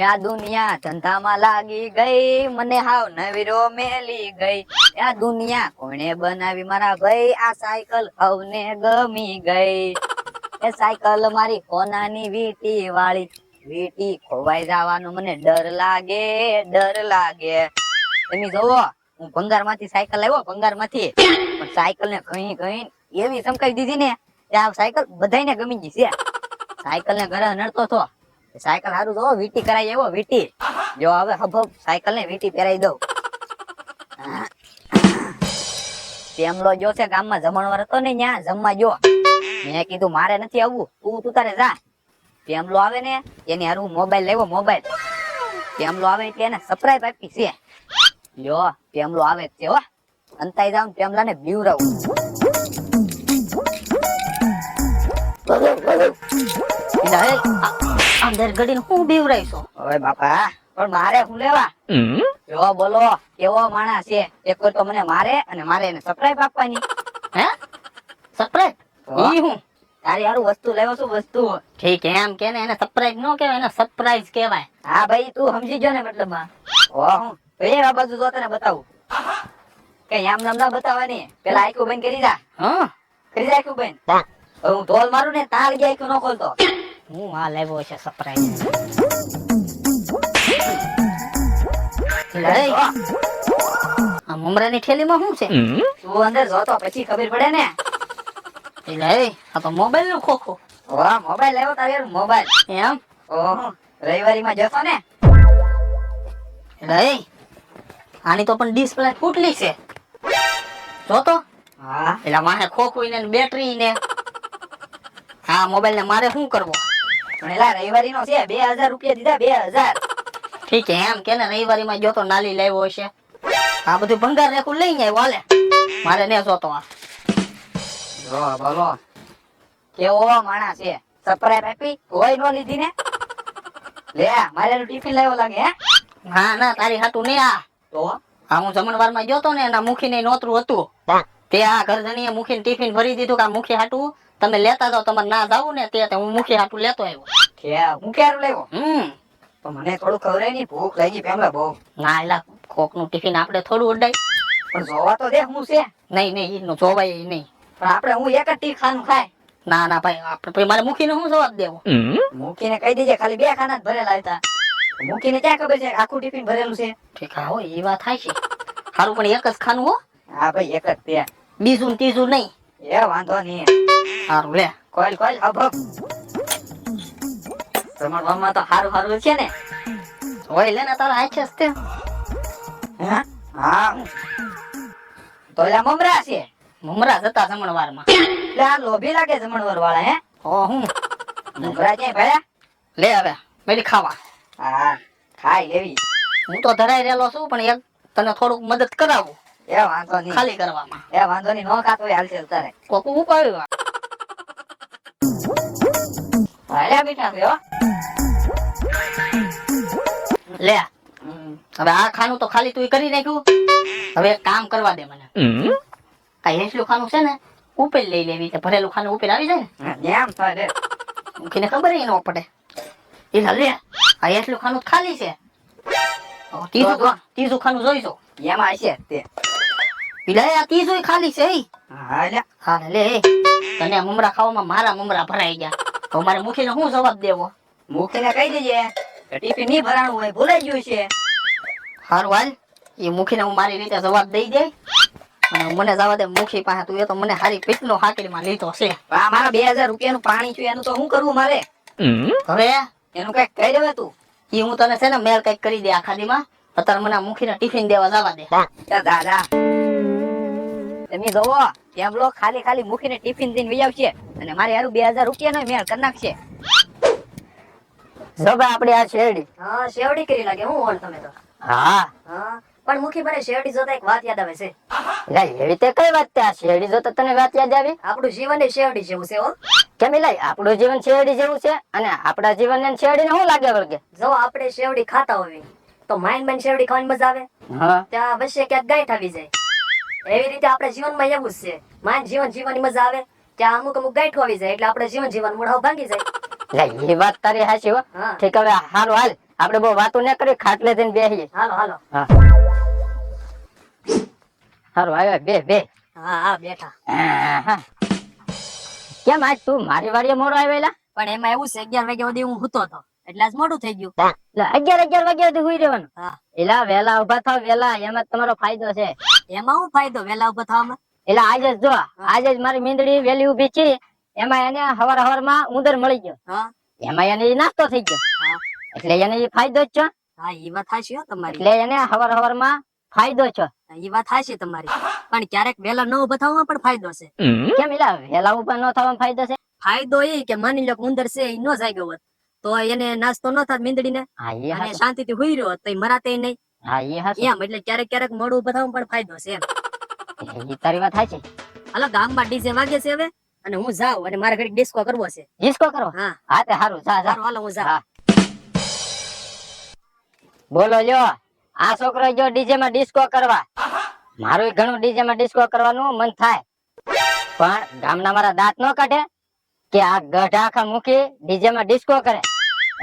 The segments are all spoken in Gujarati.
આ દુનિયા ધંધામાં લાગી ગઈ. મને હાવ નવીરો મેલી ગઈ. આ દુનિયા કોણે બનાવી? મારા ભાઈ આ સાયકલ હવને ગમી ગઈ. એ સાયકલ મારી કોનાની વીટી વાળી. વીટી ખોવાઈ જવાનો મને ડર લાગે ડર લાગે. તમે જોવો, હું ભંગારમાંથી સાયકલ આવ્યો ભંગારમાંથી પણ સાયકલ ને ઘણી ઘણી એવી સમકાઈ દીધી ને આ સાયકલ બધાને ગમી ગઈ છે. સાયકલ ને ઘરે નડતો તો સાયકલ હારું જો વીટી કરાય એવો વીટી. જો હવે હબ સાયકલ ને વીટી પહેરાઈ દઉં. તેમલો જો છે ગામમાં જમણવાર હતો ને ત્યાં જમવા જો. મેં કીધું મારે નથી આવવું તું તું તારે જા. તેમલો આવે ને એની હારું મોબાઈલ લેવો મોબાઈલ. તેમલો આવે એટલે એને સરપ્રાઈઝ આપી છે. જો તેમલો આવે છે હો. અંતાઈ જાઉં તેમલા ને બીવરાવું હે, અંદર ગડીને હું બીવરાઈશો ઓય બાપા પણ મારે હું લેવા? જો બોલો કેવો માણસ છે. એક તો મને મારે અને મારે એને સરપ્રાઈઝ આપવાની. હે? સરપ્રાઈઝ ઈ હું? તારી હારું વસ્તુ લેવો છું વસ્તુ? ઠીક એમ કે ને એને સરપ્રાઈઝ નો કહેવાય એને સરપ્રાઈઝ કહેવાય. હા ભાઈ તું સમજી ગયો ને મતલબ ઓ હું. એ આ બાજુ જો તને બતાવું. કઈ આમ નામ ના બતાવવાની. પેલા આઈકુ બંધ કરી જા. હા. કરી જા આઈકુ બંધ. હવે હું ઢોલ મારું ને તાર ગયા આઈકુ નો ખોલતો. હું આ લેવો છે સરપ્રાઈઝ લઈ આ મમરાની થેલીમાં શું છે તું અંદર જોતો પછી ખબર પડે ને લઈ આ તો મોબાઈલનું ખોખો વાહ મોબાઈલ લેવો તારે મોબાઈલ એમ ઓહો રવિવારી માં જશો ને લઈ આની તો પણ ડિસ્પ્લે ફૂટલી છે જો તો હા એટલે માહે ખોખું ને બેટરી ને હા મોબાઈલ ને મારે શું કરવો પણ એલા રવિવારી નો છે બે હજાર રૂપિયા દીધા બે હજાર. ઠીક છે એમ કે ને રવિવારી માં જો તો નાલી લાવ્યો હશે. આ બધું ભંગાર રેખું લઈ જાય વાલે. મારે ને જોતો આ. જો બોલો કેવો માણસ છે. સરપ્રાઈઝ આપી હોય નો લીધી ને? લે મારે ટિફિન લાવ્યો લાગે હે? હા ના તારી હાટું નહીં આ. તો? હા હું જમણવારમાં જોતો ને એના મુખી ને નોતરું હતું. તે આ ઘરધણીએ મુખી ટિફિન ભરી દીધું કે આ મુખી હાટું તમે લેતા જાઓ તમારે ના જાવું ને તે હું મુખી હાટું લેતો આવ્યો. કે હું ક્યારે લેવો? હમ. તો મને થોડું ખબર નહીં ભૂખ લાગી પેલા બહુ. ના એલા કોકનું ટિફિન આપણે થોડું ઉડાય. પણ જોવા તો દે હું છે. નહીં નહીં એનું જોવાય નહીં. પણ આપણે હું એક જ ટી ખાનું ખાય. ના ના ભાઈ આપણે મારે મૂકીને હું જવાબ દેવો? મૂકીને કહી દેજે ખાલી બે ખાના જ ભરેલા હતા. મૂકીને ક્યાં ખબર છે આખું ટિફિન ભરેલું છે? ઠીક હા હો એ વાત થાય છે સારું પણ એક જ ખાનું હો. હા ભાઈ એક જ તે. બીજું ત્રીજું નહીં. એ વાંધો નહીં. સારું લે. કોઈલ કોઈલ હબ તમારા ગામમાં તો હારું હારું છે ને. ઓય લે ને તારા આ છે તે. હે? હા. તો એલા મમરા છે. મમરા જતા જમણવારમાં લે આ લોભી લાગે જમણવાર વાળા હે ઓ હું? મમરા કે ભર્યા લે હવે મેલી ખાવા. હા ખાઈ લેવી. હું તો ધરાઈ રહેલો છું પણ એક તને થોડુંક મદદ કરાવું. એ વાંધો નહીં. ખાલી કરવામાં. એ વાંધો નહીં નો ખાતો હાલ છે તારે કોક ઉપાડ્યું ભાલ્યા મીઠા છે લે હવે આ ખાનું તો ખાલી તું કરી નાખ્યું. હવે એક કામ કરવા દે મને. આ હેસલું ખાનું છે ને ઉપેલ લઈ લેવી છે. ભરેલું ખાનું ઉપેલ આવી જાય ને. એમ થાય મૂકીને ખબર ન પડે. એ લે આ. હેસલું ખાનું ખાલી છે. ત્રીજું. ત્રીજું ખાનું જોઈશું. એમાં હશે તે. લે આ ત્રીજું ખાલી છે હા લે. હા લે. તને મમરા ખાવામાં મારા મમરા ભરાઈ ગયા. તો મારે મુખીને શું જવાબ દેવો? મૂકીને કહી દેજે કે ટિફિન નહીં ભરાણું હોય ભૂલાઈ ગયું છે. હારું હાલ એ મુખીને હું મારી રીતે જવાબ દઈ દે. અને મને જવા દે મુખી પાસે તું એ તો મને હારી પેટનો હાકડીમાં લીધો છે. આ મારા બે હજાર રૂપિયાનું પાણી છે એનું તો શું કરવું મારે? હવે એનું કંઈક કહી દેવે તું? એ હું તને છે ને મેલ કંઈક કરી દે આખા દીમાં. અત્યારે મને મુખી મુખીને ટિફિન દેવા જવા દે. દાદા. તમે જોવો ત્યાં ખાલી ખાલી મૂકીને ટિફિન દઈને વહી આવશે. અને મારે હારું બે હજાર રૂપિયાનો મેળ કરી નાખશે. આપણે આ શેરડી. હા શેરડી કરી લાગે હું ઓળ તમે તો? હા. હા. પણ મુખી મને શેરડી જોતા એક વાત યાદ આવે છે. એટલે એવી તે કઈ વાત છે? આ શેરડી જોતા તને વાત યાદ આવી? આપણું જીવન એ શેરડી જેવું છે હો. કેમ લાય આપણું જીવન શેરડી જેવું છે? અને આપણા જીવન ને શેરડી ને શું લાગે વળગે? જો આપણે શેવડી ખાતા હોય તો માઇન માઇન શેરડી ખાવાની મજા આવે. હા. ત્યાં વચ્ચે ક્યાંક ગાંઠ આવી જાય. એવી રીતે આપણે જીવનમાં એવું જ છે. માન જીવન જીવવાની મજા આવે ત્યાં અમુક અમુક ગાંઠો આવી જાય એટલે આપણે જીવન જીવન મૂળાવ ભાંગી જાય. એ વાત તારી હાચી હો. ઠીક હવે હાલો હાલ. આપણે બહુ વાતો ન કરી ખાટલે થઈને બેસીએ હાલો હાલો. હા. આવ્યા બે બે. હા હા બેઠા. કેમ આજ તું મારી વાડીએ મોડો આવેલા? પણ એમાં એવું છે અગિયાર વાગ્યા સુધી હું સૂતો હતો. એટલે આજ મોડું થઈ ગયું. એટલે અગિયાર અગિયાર વાગ્યા સુધી સુઈ રહેવાનું. એટલે એલા વેલા ઊભા થાવ વેલા. એમાં તમારો ફાયદો છે. એમાં હું ફાયદો? વેલા ઊભા થવામાં? એટલે આજે જ જો આજે મારી મીંદડી વેલી ઊભી છે એમાં એને હવાર હવારમાં ઉંદર મળી ગયો. એમાં એને નાસ્તો થઈ ગયો. એટલે એને ફાયદો જ છે. હા એ વાત થાશે હો તમારી. એટલે એને હવાર હવારમાં ફાયદો છે. એ વાત થાશે તમારી. પણ ક્યારેક વેલા ન ઊભા થવામાં પણ ફાયદો છે. કેમ એટલે વેલા ઊભા ન થવામાં ફાયદો છે? ફાયદો એ કે માની લો કે ઉંદર છે એ ન જાગ્યો હોત. તો એને નાસ્તો ન થાત મીંદડીને. શાંતિથી હુઈ રહ્યો હોત તો મરાતે નહીં. હા એ હા એમ એટલે ક્યારેક ક્યારેક મોડું થવામાં પણ ફાયદો છે એમ. એ તારી વાત છે હાલો ગામમાં ડીજે વાગે છે હવે અને હું જાઉં અને મારે ઘડી ડિસ્કો કરવો છે. ડિસ્કો કરો? હા. હા તે હારું જા જા. હાલો હું જાઉં. બોલો લ્યો. આ છોકરો જો ડીજે માં ડિસ્કો કરવા. મારું ઘણું ડીજે માં ડિસ્કો કરવાનું મન થાય. પણ ગામના મારા દાંત નો કાઢે કે આ ગઢ આખા મૂકી ડીજે માં ડિસ્કો કરે.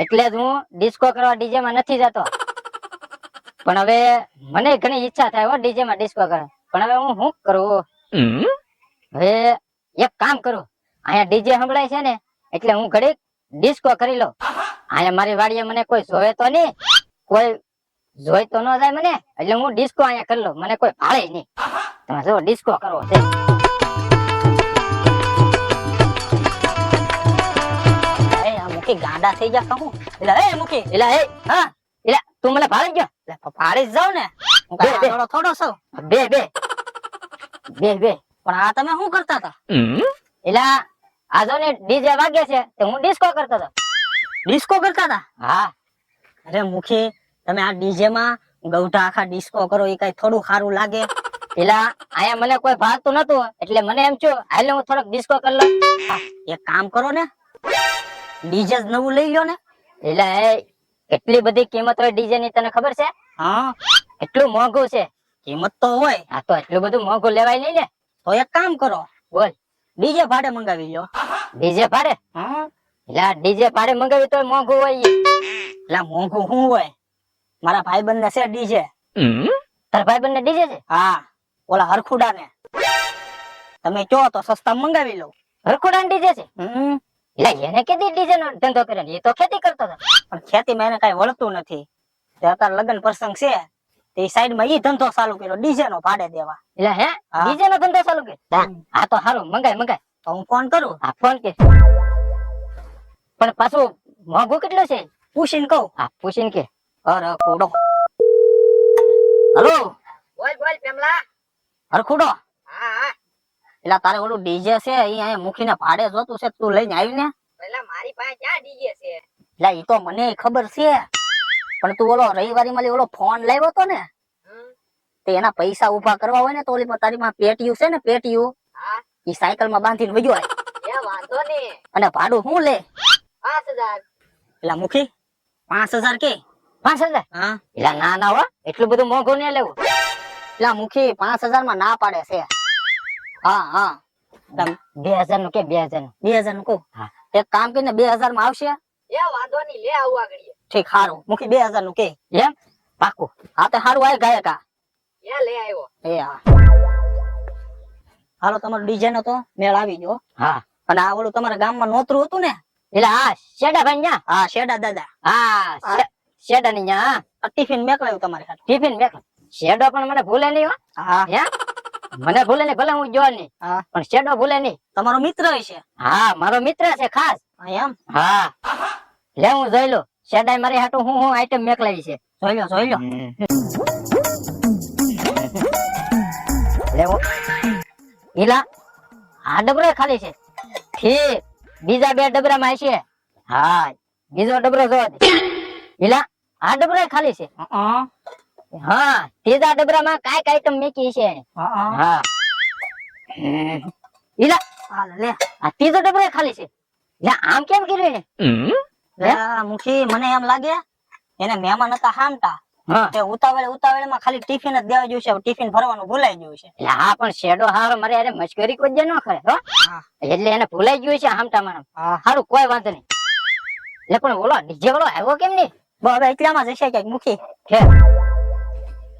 એટલે જ હું ડિસ્કો કરવા ડીજે માં નથી જતો. પણ હવે મને ઘણી ઈચ્છા થાય હો ડીજે માં ડિસ્કો કરે પણ હવે હું શું કરું? હવે એક કામ કરું. અહીંયા ડીજે સંભળાય છે ને એટલે હું ઘડીક ડિસ્કો કરી લઉં. અહીંયા મારી વાડીએ મને કોઈ જોવે તો નહીં કોઈ જોઈ તો ન જાય મને એટલે હું ડિસ્કો અહીંયા કરી લઉં. મને કોઈ ભાળે નહીં. તમે જો ડિસ્કો કરવો છે. ગાંડા થઈ ગયા કહું એટલે એ મૂકી એલા એ હા એટલે તું મને ભાળી ગયો એટલે પાડી ને. હું કાંઈ બે, બે. આંધળો થોડો છું બે બે. બે બે. પણ આ તમે શું કરતા હતા? એલા આ જો ને ડીજે વાગે છે તો હું ડિસ્કો કરતો હતો. ડિસ્કો કરતા હતા? હા. અરે મુખી તમે આ ડીજે માં ગૌઠા આખા ડિસ્કો કરો એ કઈ થોડું સારું લાગે. પેલા અહીંયા મને કોઈ ભાગતું નતું એટલે મને એમ છું હાલે હું થોડોક ડિસ્કો કરી લઉં. એક કામ કરો ને. ડીજે જ નવું લઈ લો ને. એલા એ કેટલી બધી કિંમત હોય ડીજે ની તને ખબર છે? હા. એટલું મોંઘું છે. કિંમત તો હોય. આ તો એટલું બધું મોંઘું લેવાય નહીં ને. તો એક કામ કરો. બોલ. ડીજે ભાડે મંગાવી લો ડીજે ભાડે? હા. એટલે ડીજે ભાડે મંગાવી તો મોંઘું હોય. એટલે મોંઘું શું હોય? મારા ભાઈબંધ ને છે ડીજે. તાર ભાઈ બંધ ડીજે છે? હા. ઓલા હરખુડા ને તમે કહો તો સસ્તા મંગાવી લો. હરખુડા ડીજે છે? હમ. એટલે એને કીધી ડીજે નો ધંધો કરે એ તો ખેતી કરતો હતો. પણ ખેતીમાં એને કઈ વળતું નથી. અત્યારે લગ્ન પ્રસંગ છે તે સાઈડમાં ઈ ધંધો ચાલુ કર્યો ડીજે નો ભાડે દેવા. એટલે હે. ડીજે નો ધંધો ચાલુ કર્યો? આ તો સારું મંગાય મંગાય. તો હું ફોન કરું? હા ફોન કે પણ પાછું મોંઘું કેટલું છે? પૂછીને કહું. હા પૂછીને કે અરે ખુડો. હલો? બોલ બોલ પેમલા. અરે હા એટલે તારે ઓલું ડીજે છે એ અહીંયા મૂકીને ભાડે જોતું છે તું લઈને આવી ને પેલા મારી પાસે ક્યાં ડીજે છે? એટલે એ તો મને ખબર છે. પણ તું ઓલો રવિવારી માં ઓલો ફોન લાવ્યો તો ને તે એના પૈસા ઊભા કરવા હોય ને તો ઓલી તારી માં પેટીયું છે ને પેટીયું એ સાયકલમાં બાંધીને વજ્યો હોય. વાંધો નહીં. અને ભાડું શું લે? પાંચ હજાર. એટલે મુખી પાંચ હજાર કે? પાંચ હજાર? હા. એટલે ના ના હો એટલું બધું મોંઘું નહીં લેવું. એટલે મુખી પાંચ હજારમાં ના પાડે છે. હા હા. બે હજારનું કે બે હજારનું? બે હજારનું કહું? એક કામ કરીને બે હજારમાં આવશે? એ વાંધો નહીં લે આવું આગળ ઠીક સારું મુખી બે હજારનું કે. એમ? પાકું. હા તો સારું આય આ એ લે આવ્યો એ હા. હાલો તમારો ડિઝાઇન હતો મેળ આવી ગયો. હા. અને આ ઓલું તમારા ગામમાં નોતરું હતું ને? એટલે હા શેડા ભાઈ ન્યા? હા શેડા દાદા. હા શેડા ની ન્યા ટિફિન મેકલાયું તમારે ટિફિન બેક શેડો પણ મને ભૂલે નહીં હો. હા. હે મને ભૂલે નહીં ભલે હું જોવા નહીં. પણ શેડો ભૂલે નહીં? તમારો મિત્ર છે? હા મારો મિત્ર છે ખાસ. એમ? હા. લે હું જોઈ લો શેડાઈ મારી હાટું હું હું આઈટમ મેકલાવી છે. જોઈ લો જોઈ લો. લેવો ઈલા આ ડબરો ખાલી છે. ઠીક. બીજા બે ડબરામાં છે હા. બીજો ડબરો જોવા દે. ઈલા આ ડબરો ખાલી છે. હા હા ત્રીજા ડબરામાં કાંઈક આઈટમ મેકી છે હા ઈલા લે. આ ડબરો ખાલી છે. લે આમ કેમ કર્યું એને? લે, મુખી મને એમ લાગે એને મહેમાન હતા હામતા. તે ઉતાવળે ઉતાવળે માં ખાલી ટિફિન જ દેવા જોયું છે ટિફિન ભરવાનું ભૂલાઈ ગયું છે. એટલે હા પણ શેડો હારો મારે અરે મશ્કરી કોઈ ન કરે હો. એટલે એને ભૂલાઈ ગયું છે આમટા મારા હા. સારું કોઈ વાંધો નહીં. એટલે પણ બોલો ડીજે વાળો આવ્યો કેમ નહીં? હવે એટલામાં જશે ક્યાંક મુખી. છે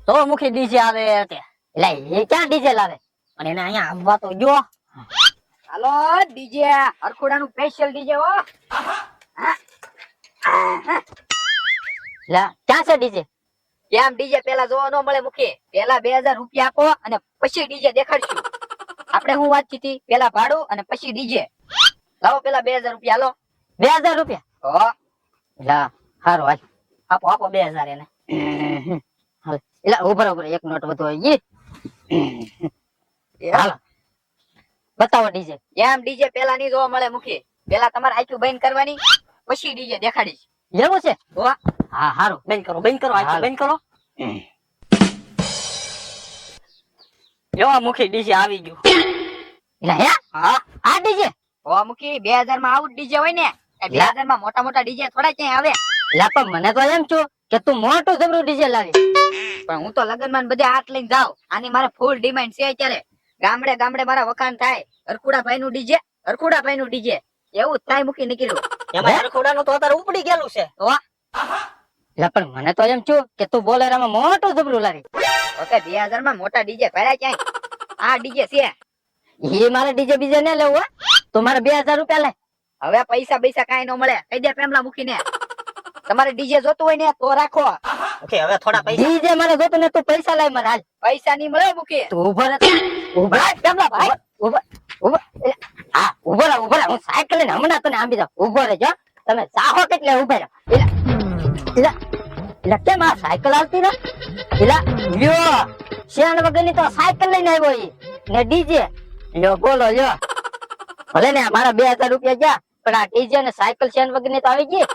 તો મુખી ડીજે આવે એટલે એ ક્યાં ડીજે લાવે? અને એને અહીંયા આવવા તો જો હાલો ડીજે અરખુડાનું સ્પેશિયલ ડીજે હો. લા ક્યાં છે ડીજે? કેમ ડીજે પેલા જોવા ન મળે મુખી? પેલા બે હજાર રૂપિયા આપો અને પછી ડીજે દેખાડશું. આપણે હું વાત કીધી? પેલા ભાડું અને પછી ડીજે. લાવો પેલા બે હજાર રૂપિયા લો બે હજાર રૂપિયા? હો. લા સારું હાલ. આપો આપો બે હજાર એને. એટલે ઉભર ઉભર એક નોટ વધુ હાલો. બતાવો ડીજે. એમ ડીજે પેલા નહીં જોવા મળે મુખી. પેલા તમારે આઈક્યુ બંધ કરવાની? પછી ડીજે દેખાડીશ. એવું છે? હા હારું. બંધ કરો બંધ કરો આખી બંધ કરો? એવા આ મુખી ડીજે આવી ગયું. એટલે હે? હા. આ ડીજે? હો મુખી બે હજારમાં આવું ડીજે હોય ને બે લા. હજારમાં મોટા મોટા ડીજે થોડા ક્યાંય આવે. લા પણ મને તો એમ છું કે તું મોટું જબરું ડીજે લાવી. પણ હું તો લગનમાં બધે હાથ લઈને જાઉં. આની મારે ફૂલ ડિમાન્ડ છે અત્યારે. ગામડે ગામડે મારા વખાણ થાય. હરકુડાભાઈ નું ડીજે હરકુડાભાઈ નું ડીજે. એવું થાય મૂકી નીકળ્યું. એમાં હરખોડાનું તો અત્યારે ઉપડી ગયેલું છે. પણ મને તો એમ છું કે તું બોલેરામાં મોટું જબરું લાવી ઓકે બે હજારમાં મોટા ડીજે ભર્યા ક્યાંય? આ ડીજે છે. એ મારે ડીજે બીજે ને લેવું તું મારે બે હજાર રૂપિયા લે. હવે પૈસા પૈસા કઈ ન મળે. કઈ દે પેમલા મૂકીને. તમારે ડીજે જોતું હોય ને તો રાખો. ઓકે હવે થોડા પૈસા. જે મને જોતું ને તું પૈસા લાય મને હાલ. પૈસા નહીં મળે મૂકી તું ઊભો રહે. ઊભો કેમલા ભાઈ. ઊભો ઊભો. હા ઊભો રહે ઊભો રહે. હું સાયકલ લઈને હમણાં તને આંબી દઉં. ઊભો રહેજો. તમે ચાહો કેટલે ઊભો રહો. એલા એલા કેમ આ સાયકલ આવતી ને એલા લ્યો. શેણ વગરની તો સાયકલ લઈને આવ્યો ઈ. ને ડીજે. લ્યો બોલો લ્યો. ભલે ને મારા બે હજાર રૂપિયા ગયા પણ આ ડીજે ને સાયકલ શેણ વગરની તો આવી ગઈ.